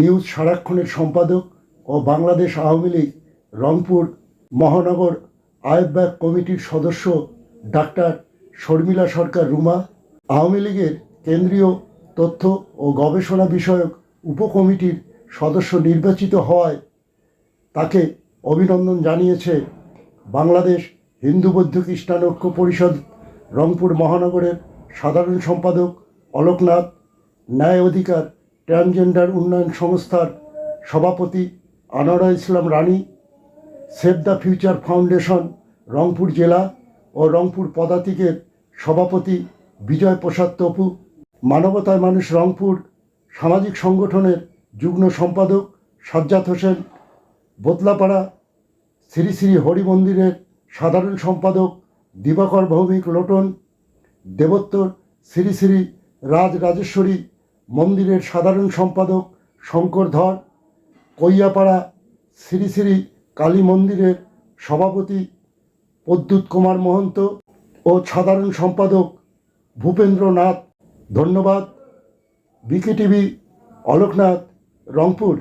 News সারাক্ষণের সম্পাদক ও বাংলাদেশ আওয়ামী লীগ, রংপুর মহানগর আহ্বায়ক কমিটির সদস্য ডাক্তার শর্মিলা সরকার রুমা, আওয়ামী লীগের কেন্দ্রীয় তথ্য ও গবেষণা বিষয়ক উপকমিটির সদস্য নির্বাচিত হওয়ায় তাকে অভিনন্দন জানিয়েছে বাংলাদেশ হিন্দু বৌদ্ধ খ্রিস্টান ঐক্য পরিষদ, রংপুর মহানগরের সাধারণ সম্পাদক অলোকনাথ, ন্যায় অধিকার ট্রান্সজেন্ডার উন্নয়ন সংস্থার সভাপতি Anowara Islam Rani, save the future foundation Rangpur জেলা ও রংপুর পদাতিকের সভাপতি বিজয় প্রসাদ তপু মানবতায় মানুষ রংপুর সামাজিক সংগঠনের যুগ্ম সম্পাদক সাজ্জাদ হোসেন, বোতলাপাড়া শ্রী শ্রী হরি মন্দিরের সাধারণ সম্পাদক দিবাকর ভৌমিক লোটন, দেবোত্তর শ্রী শ্রী রাজ রাজেশ্বরী মন্দিরের সাধারণ সম্পাদক শঙ্কর ধর কৈয়াপাড়া শ্রী শ্রী কালী মন্দিরের সভাপতি প্রদ্যুৎ কুমার মহন্ত ও সাধারণ সম্পাদক ভূপেন্দ্রনাথ ধন্যবাদ। বিকেটিভি, অলোকনাথ, রংপুর।